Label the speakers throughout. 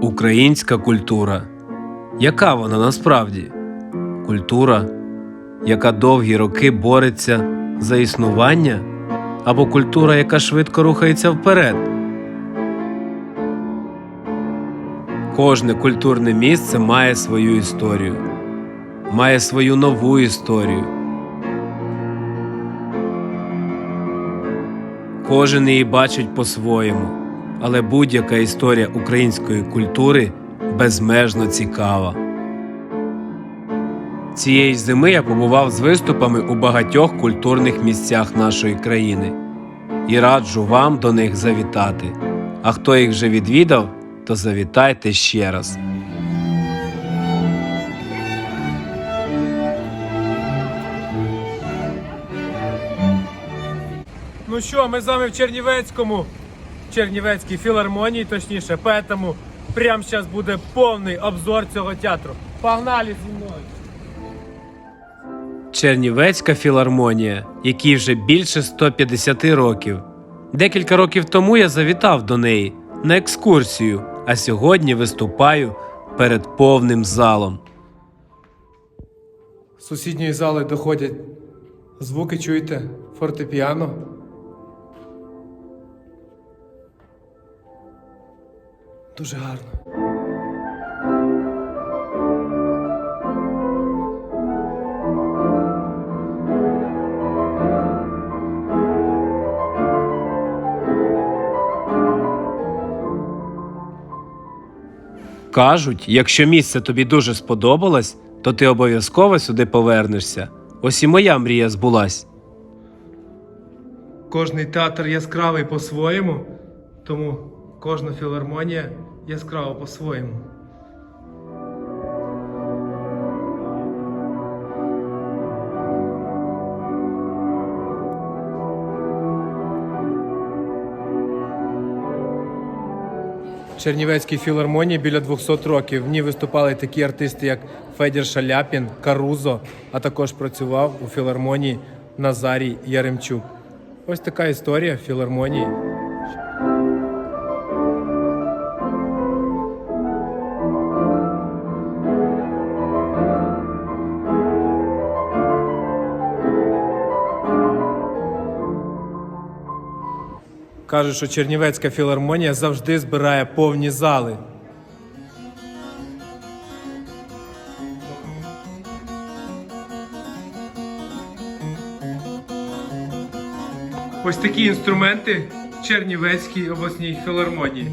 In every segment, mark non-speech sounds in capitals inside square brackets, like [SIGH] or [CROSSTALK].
Speaker 1: Українська культура. Яка вона насправді? Культура, яка довгі роки бореться за існування, або культура, яка швидко рухається вперед. Кожне культурне місце має свою історію, має свою нову історію. Кожен її бачить по-своєму, але будь-яка історія української культури безмежно цікава. Цієї зими я побував з виступами у багатьох культурних місцях нашої країни і раджу вам до них завітати. А хто їх вже відвідав, то завітайте ще раз.
Speaker 2: Ну що, ми з вами в Чернівецькому, Чернівецькій філармонії, точніше, поэтому прямо зараз буде повний обзор цього театру. Погнали зі мною!
Speaker 1: Чернівецька філармонія, якій вже більше 150 років. Декілька років тому я завітав до неї на екскурсію, а сьогодні виступаю перед повним залом.
Speaker 2: З сусідньої зали доходять звуки, чуєте? Фортепіано. Дуже гарно.
Speaker 1: Кажуть, якщо місце тобі дуже сподобалось, то ти обов'язково сюди повернешся. Ось і моя мрія збулась.
Speaker 2: Кожний театр яскравий по-своєму, тому кожна філармонія яскрава по-своєму. Чернівецькій філармонії біля 200 років. В ній виступали такі артисти, як Федір Шаляпін, Карузо, а також працював у філармонії Назарій Яремчук. Ось така історія філармонії. Кажуть, що Чернівецька філармонія завжди збирає повні зали. Ось такі інструменти в Чернівецькій обласній філармонії.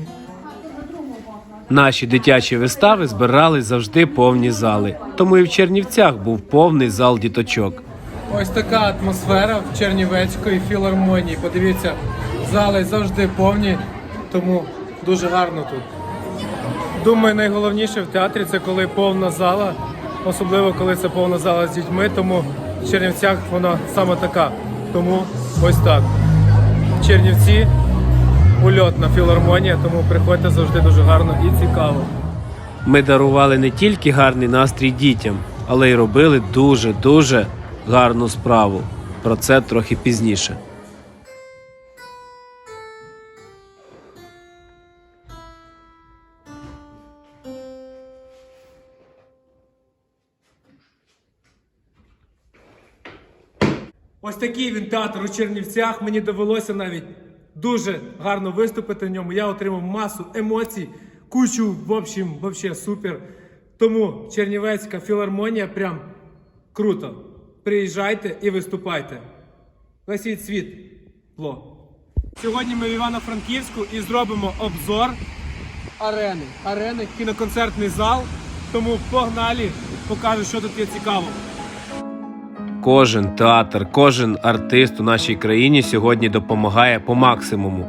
Speaker 1: Наші дитячі вистави збирали завжди повні зали, тому і в Чернівцях був повний зал діточок.
Speaker 2: Ось така атмосфера в Чернівецької філармонії. Подивіться, зали завжди повні, тому дуже гарно тут. Думаю, найголовніше в театрі це коли повна зала, особливо коли це повна зала з дітьми, тому в Чернівцях вона саме така. Тому ось так. Чернівці ульотна філармонія, тому приходьте завжди дуже гарно і цікаво.
Speaker 1: Ми дарували не тільки гарний настрій дітям, але й робили дуже дуже гарну справу. Про це трохи пізніше.
Speaker 2: Такий він театр у Чернівцях. Мені довелося навіть дуже гарно виступити в ньому. Я отримав масу емоцій, кучу, в общем, вообще супер. Тому Чернівецька філармонія прям круто. Приїжджайте і виступайте. Весь світ. Ло. Сьогодні ми в Івано-Франківську і зробимо обзор арени. Арени, кіноконцертний зал. Тому погнали, покажу, що тут є цікаво.
Speaker 1: Кожен театр, кожен артист у нашій країні сьогодні допомагає по максимуму.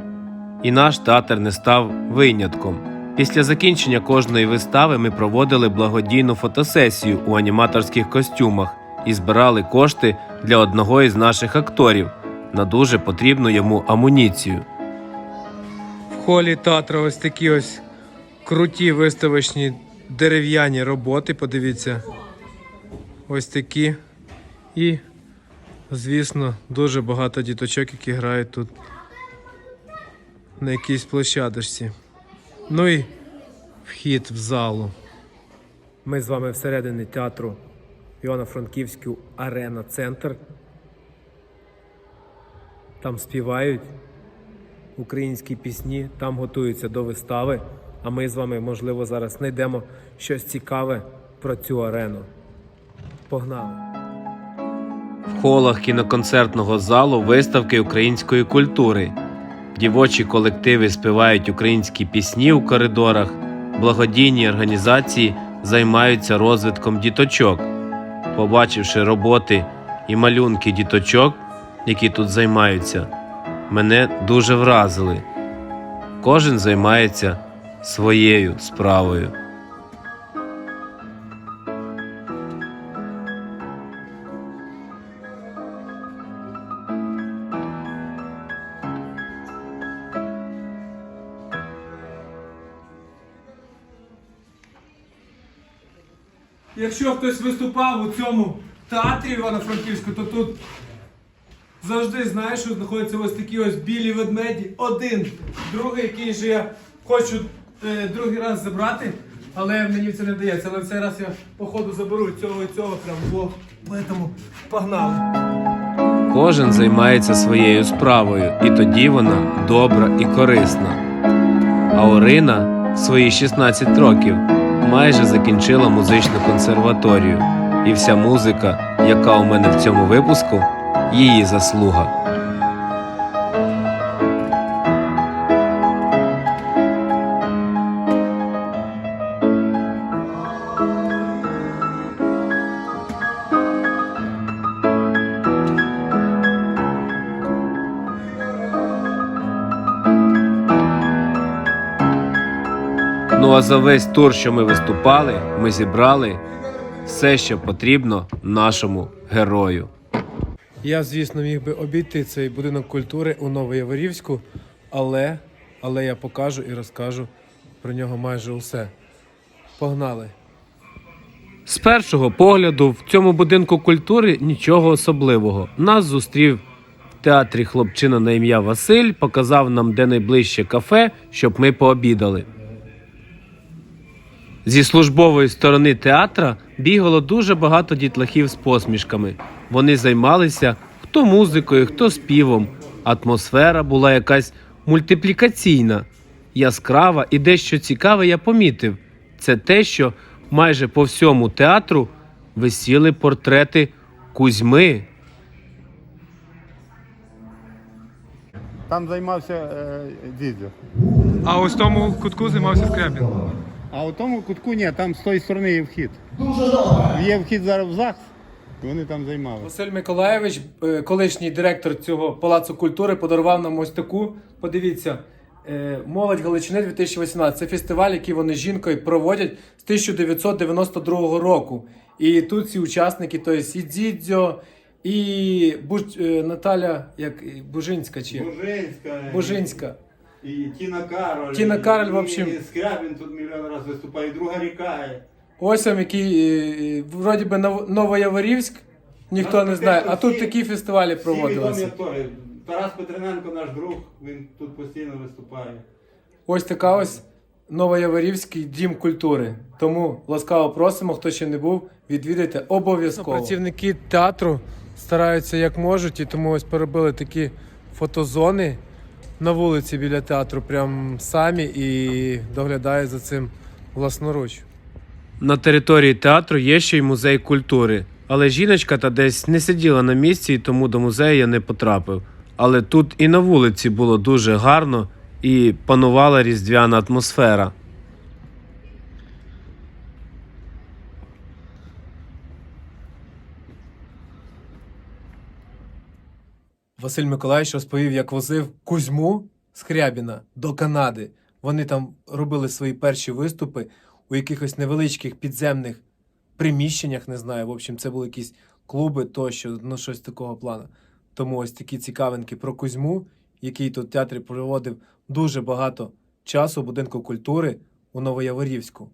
Speaker 1: І наш театр не став винятком. Після закінчення кожної вистави ми проводили благодійну фотосесію у аніматорських костюмах і збирали кошти для одного із наших акторів на дуже потрібну йому амуніцію.
Speaker 2: В холі театру ось такі ось круті виставочні дерев'яні роботи. Подивіться. Ось такі. І, звісно, дуже багато діточок, які грають тут на якійсь площадочці. Ну і Вхід в залу. Ми з вами всередині театру Івано-Франківську Арена Центр. Там співають українські пісні, там готуються до вистави. А ми з вами, можливо, зараз знайдемо щось цікаве про цю арену. Погнали!
Speaker 1: В холах кіноконцертного залу виставки української культури. Дівочі колективи співають українські пісні у коридорах, благодійні організації займаються розвитком діточок. Побачивши роботи і малюнки діточок, які тут займаються, мене дуже вразили. Кожен займається своєю справою.
Speaker 2: Якщо хтось виступав у цьому театрі Івано-Франківську, то тут завжди знаєш, що знаходяться ось такі ось білі ведмеді. Один, другий, який же я хочу е, другий раз забрати, але мені це не вдається. Але в цей раз я походу заберу цього і цього прям двох. Тому погнали.
Speaker 1: Кожен займається своєю справою, і тоді вона добра і корисна. А Орина в свої 16 років майже закінчила музичну консерваторію, і вся музика, яка у мене в цьому випуску, її заслуга. А за весь тур, що ми виступали, ми зібрали все, що потрібно нашому герою.
Speaker 2: Я, звісно, міг би обійти цей будинок культури у Новояворівську, але, але я покажу і розкажу про нього майже усе. Погнали!
Speaker 1: З першого погляду в цьому будинку культури нічого особливого. Нас зустрів в театрі хлопчина на ім'я Василь, показав нам де найближче кафе, щоб ми пообідали. Зі службової сторони театра бігало дуже багато дітлахів з посмішками. Вони займалися хто музикою, хто співом. Атмосфера була якась мультиплікаційна, яскрава і дещо цікаве я помітив. Це те, що майже по всьому театру висіли портрети Кузьми.
Speaker 3: Там займався е, дідьо.
Speaker 2: А ось тому кутку займався Скрябін.
Speaker 3: А у тому кутку ні, там з тої сторони є вхід. Є вхід зараз в ЗАГС, вони там займалися.
Speaker 2: Василь Миколаєвич, е, колишній директор цього палацу культури, подарував нам ось таку. Подивіться, е, молодь Галичини 2018. Це фестиваль, який вони з жінкою проводять з 1992 року. І тут ці учасники, то є і Дідзьо, і Буж, е, Наталя, як Бужинська чи
Speaker 3: Бужинська.
Speaker 2: Бужинська.
Speaker 3: І Тіна Кароль.
Speaker 2: Тіна Кароль, в общем.
Speaker 3: І Скрябін тут мільйон разів виступає, і друга ріка. є.
Speaker 2: Ось вам який, е, е, вроді би Нов- Новояворівськ, ніхто
Speaker 3: Ну,
Speaker 2: не знає, а тут
Speaker 3: всі-
Speaker 2: такі фестивалі
Speaker 3: Всі відомі
Speaker 2: проводилися.
Speaker 3: актори. Тарас Петрененко, наш друг, він тут постійно виступає.
Speaker 2: Ось така ось Новояворівський дім культури. Тому ласкаво просимо, хто ще не був, відвідайте обов'язково. Працівники театру стараються як можуть, і тому ось поробили такі фотозони на вулиці біля театру, прям самі і доглядає за цим власноруч.
Speaker 1: На території театру є ще й музей культури, але жіночка та десь не сиділа на місці, і тому до музею я не потрапив. Але тут і на вулиці було дуже гарно і панувала різдвяна атмосфера.
Speaker 2: Василь Миколаївич розповів, як возив Кузьму з Хрябіна до Канади. Вони там робили свої перші виступи у якихось невеличких підземних приміщеннях, не знаю. В общем, це були якісь клуби тощо, ну щось такого плану. Тому ось такі цікавинки про Кузьму, який тут в театрі проводив дуже багато часу у будинку культури у Новояворівську.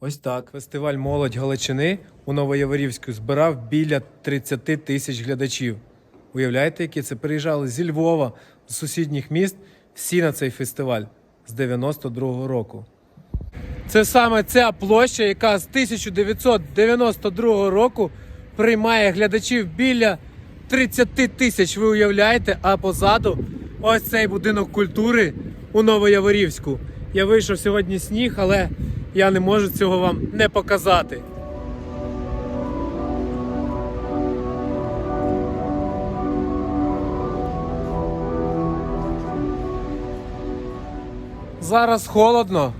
Speaker 2: Ось так. Фестиваль Молодь Галичини у Новояворівську збирав біля 30 тисяч глядачів. Уявляєте, які це приїжджали зі Львова, з сусідніх міст, всі на цей фестиваль з 92-го року. Це саме ця площа, яка з 1992 року приймає глядачів біля 30 тисяч. Ви уявляєте? А позаду ось цей будинок культури у Новояворівську. Я вийшов сьогодні сніг, але я не можу цього вам не показати. Зараз холодно,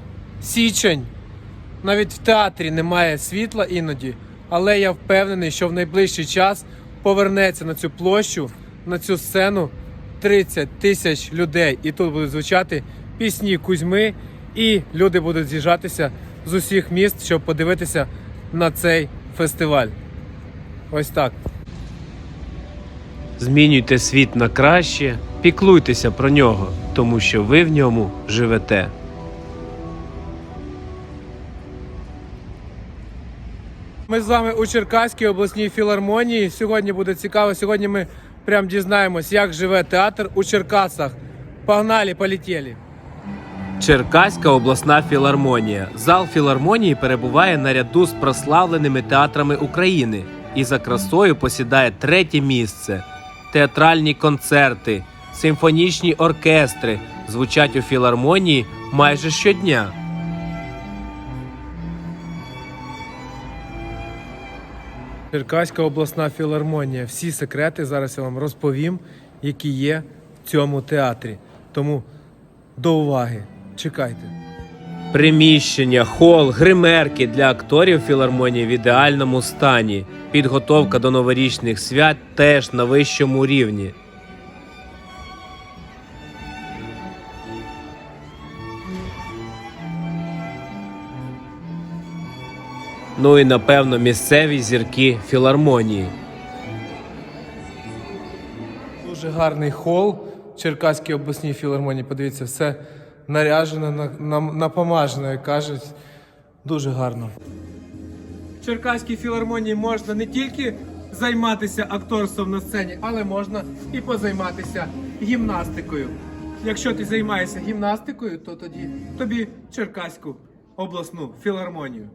Speaker 2: січень. Навіть в театрі немає світла іноді, але я впевнений, що в найближчий час повернеться на цю площу, на цю сцену 30 тисяч людей. І тут будуть звучати пісні Кузьми, і люди будуть з'їжджатися з усіх міст, щоб подивитися на цей фестиваль. Ось так.
Speaker 1: Змінюйте світ на краще, піклуйтеся про нього, тому що ви в ньому живете.
Speaker 2: Ми з вами у Черкаській обласній філармонії. Сьогодні буде цікаво. Сьогодні ми прям дізнаємось, як живе театр у Черкасах. Погнали, полетіли.
Speaker 1: Черкаська обласна філармонія. Зал філармонії перебуває на ряду з прославленими театрами України і за красою посідає третє місце. Театральні концерти, симфонічні оркестри звучать у філармонії майже щодня.
Speaker 2: Черкаська обласна філармонія. Всі секрети зараз я вам розповім, які є в цьому театрі. Тому до уваги. Чекайте.
Speaker 1: Приміщення, хол, гримерки для акторів філармонії в ідеальному стані. Підготовка до новорічних свят теж на вищому рівні. Ну і напевно місцеві зірки філармонії.
Speaker 2: Дуже гарний хол в Черкаській обласній філармонії. Подивіться, все наряжено, на- на- напомажено, як кажуть. Дуже гарно. В Черкаській філармонії можна не тільки займатися акторством на сцені, але можна і позайматися гімнастикою. Якщо ти займаєшся гімнастикою, то тоді тобі Черкаську обласну філармонію.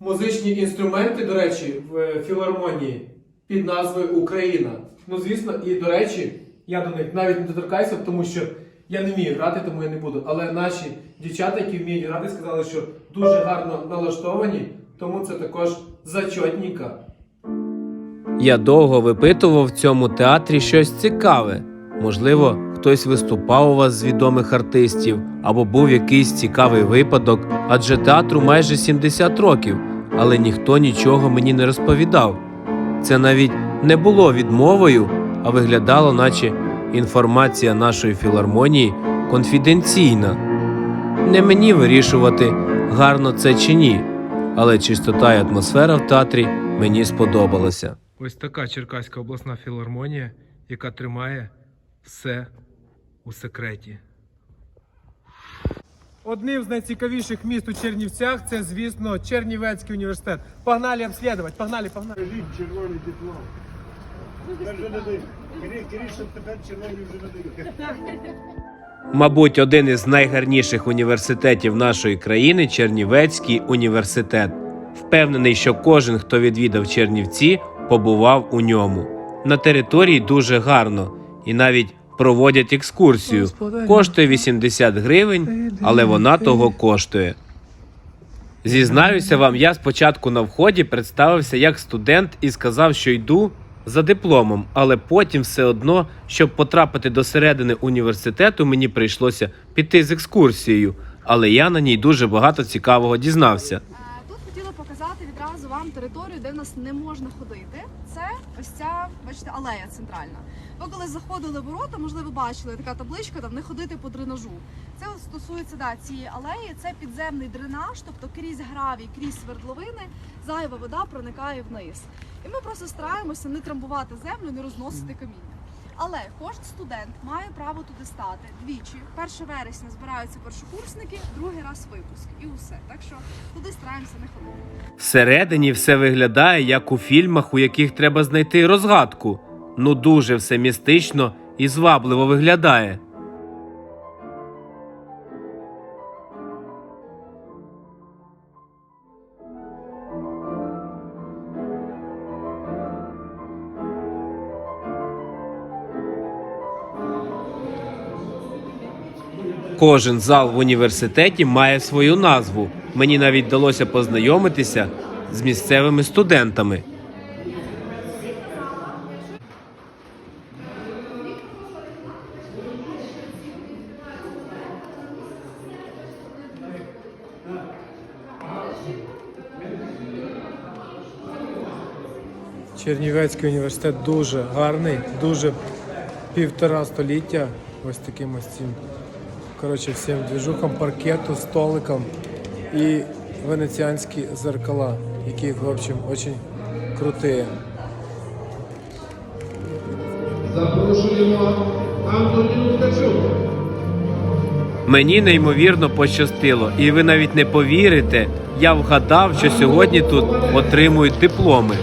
Speaker 2: Музичні інструменти, до речі, в філармонії під назвою Україна. Ну, звісно, і до речі, я до них навіть не доторкаюся, тому що я не вмію грати, тому я не буду. Але наші дівчата, які вміють грати, сказали, що дуже гарно налаштовані, тому це також зачотненько.
Speaker 1: Я довго випитував в цьому театрі щось цікаве. Можливо, хтось виступав у вас з відомих артистів, або був якийсь цікавий випадок, адже театру майже 70 років, але ніхто нічого мені не розповідав. Це навіть не було відмовою, а виглядало, наче інформація нашої філармонії конфіденційна. Не мені вирішувати, гарно це чи ні, але чистота і атмосфера в театрі мені сподобалася.
Speaker 2: Ось така Черкаська обласна філармонія, яка тримає все у секреті. Одним з найцікавіших міст у Чернівцях це, звісно, Чернівецький університет. Погнали обслідувати, погнали, погнали.
Speaker 3: червоний диплом. Тепер червоний вже не дають.
Speaker 1: Мабуть, один із найгарніших університетів нашої країни Чернівецький університет. Впевнений, що кожен, хто відвідав Чернівці, побував у ньому. На території дуже гарно і навіть проводять екскурсію. Коштує 80 гривень, але вона того коштує. Зізнаюся вам, я спочатку на вході представився як студент і сказав, що йду за дипломом, але потім все одно, щоб потрапити до середини університету, мені прийшлося піти з екскурсією, але я на ній дуже багато цікавого дізнався.
Speaker 4: Е, Тут хотіла показати відразу вам територію, де в нас не можна ходити. Це ось ця, бачите, алея центральна. Ви коли заходили в ворота, можливо, бачили така табличка, там не ходити по дренажу. Це стосується да, цієї алеї. Це підземний дренаж, тобто крізь гравій, крізь свердловини, зайва вода проникає вниз. І ми просто стараємося не трамбувати землю, не розносити каміння. Але кожен студент має право туди стати двічі. 1 вересня збираються першокурсники, другий раз випуск. І усе. Так що туди стараємося не ходити.
Speaker 1: Всередині все виглядає як у фільмах, у яких треба знайти розгадку. Ну дуже все містично і звабливо виглядає. Кожен зал в університеті має свою назву. Мені навіть вдалося познайомитися з місцевими студентами.
Speaker 2: Чернівецький університет дуже гарний, дуже півтора століття. Ось таким ось цим. Коротше, всім двіжухам, паркету, столикам і венеціанські зеркала, які, в общем, дуже круті.
Speaker 5: Запрошуємо Ткачук.
Speaker 1: Мені неймовірно пощастило, і ви навіть не повірите, я вгадав, що сьогодні тут отримують дипломи.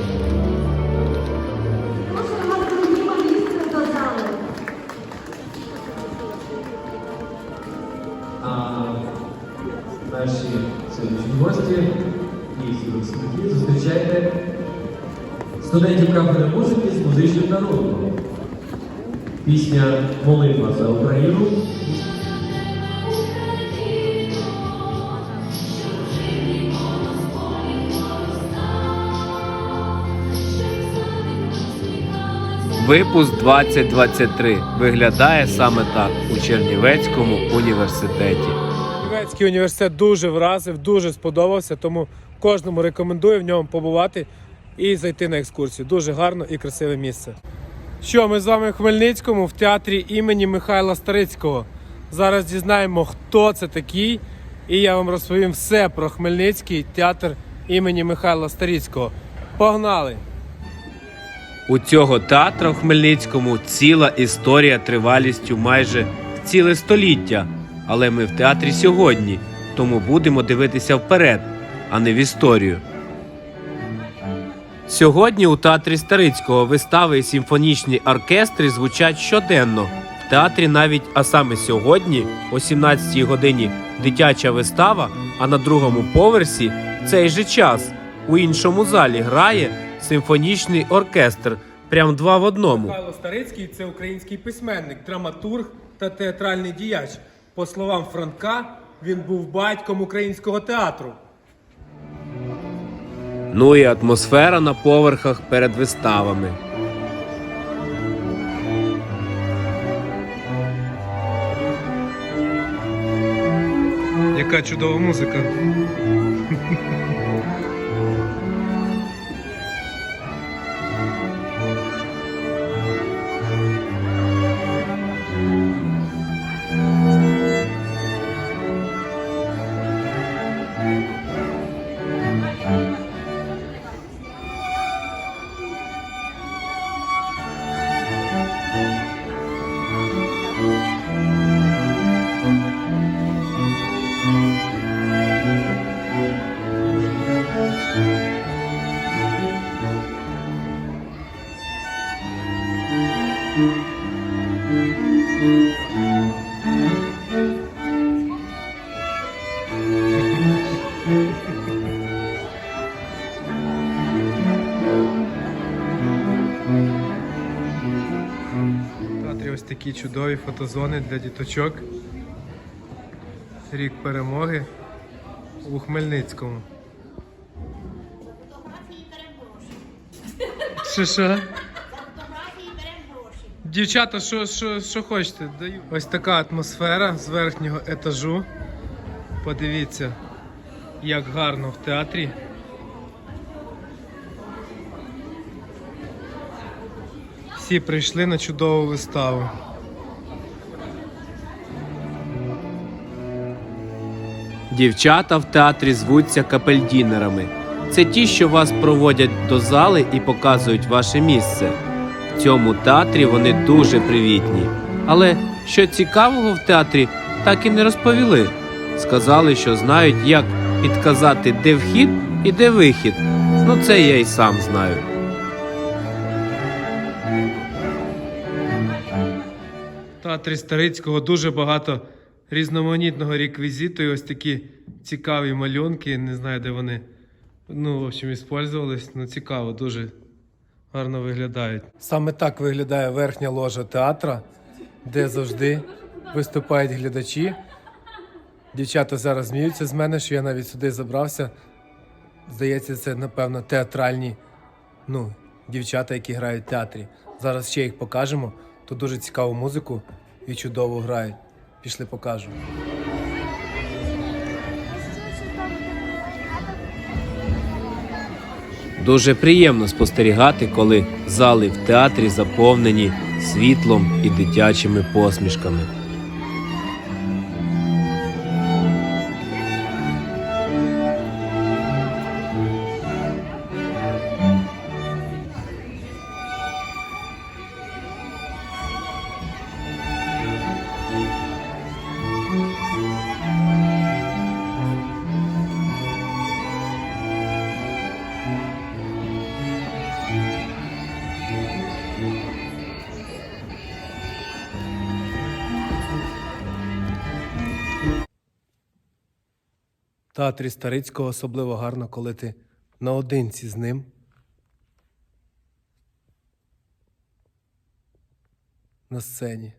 Speaker 6: Зустрічайте студентів кафедри музики з музичним народом. Пісня Молитва за Україну.
Speaker 1: Випуск 2023 виглядає саме так у Чернівецькому університеті.
Speaker 2: Чернівецький університет дуже вразив, дуже сподобався, тому кожному рекомендую в ньому побувати і зайти на екскурсію. Дуже гарно і красиве місце. Що, ми з вами в Хмельницькому в театрі імені Михайла Старицького. Зараз дізнаємо, хто це такий, і я вам розповім все про Хмельницький театр імені Михайла Старицького. Погнали!
Speaker 1: У цього театру в Хмельницькому ціла історія тривалістю майже ціле століття. Але ми в театрі сьогодні, тому будемо дивитися вперед, а не в історію. Сьогодні у театрі Старицького вистави і симфонічні оркестри звучать щоденно. В театрі навіть, а саме сьогодні, о 17-й годині, дитяча вистава, а на другому поверсі в цей же час у іншому залі грає симфонічний оркестр. Прям два в одному.
Speaker 2: Михайло Старицький це український письменник, драматург та театральний діяч. По словам Франка, він був батьком українського театру.
Speaker 1: Ну і атмосфера на поверхах перед виставами.
Speaker 2: Яка чудова музика. Такі чудові фотозони для діточок. Рік перемоги у Хмельницькому. Що що? [LAUGHS] Дівчата, що, що, що хочете? Даю. Ось така атмосфера з верхнього етажу. Подивіться, як гарно в театрі. Всі прийшли на чудову виставу.
Speaker 1: Дівчата в театрі звуться капельдінерами. Це ті, що вас проводять до зали і показують ваше місце. В цьому театрі вони дуже привітні. Але що цікавого в театрі, так і не розповіли. Сказали, що знають, як підказати, де вхід і де вихід. Ну це я й сам знаю.
Speaker 2: В театрі Старицького дуже багато різноманітного реквізиту і ось такі цікаві малюнки. Не знаю, де вони ну, в общем, іспользувались. Ну, цікаво, дуже гарно виглядають. Саме так виглядає верхня ложа театра, де завжди виступають глядачі. Дівчата зараз сміються з мене, що я навіть сюди забрався. Здається, це, напевно, театральні ну, дівчата, які грають в театрі. Зараз ще їх покажемо. Тут дуже цікаву музику і чудово грають. Пішли покажу.
Speaker 1: Дуже приємно спостерігати, коли зали в театрі заповнені світлом і дитячими посмішками.
Speaker 2: Театрі Старицького особливо гарно, коли ти наодинці з ним. На сцені.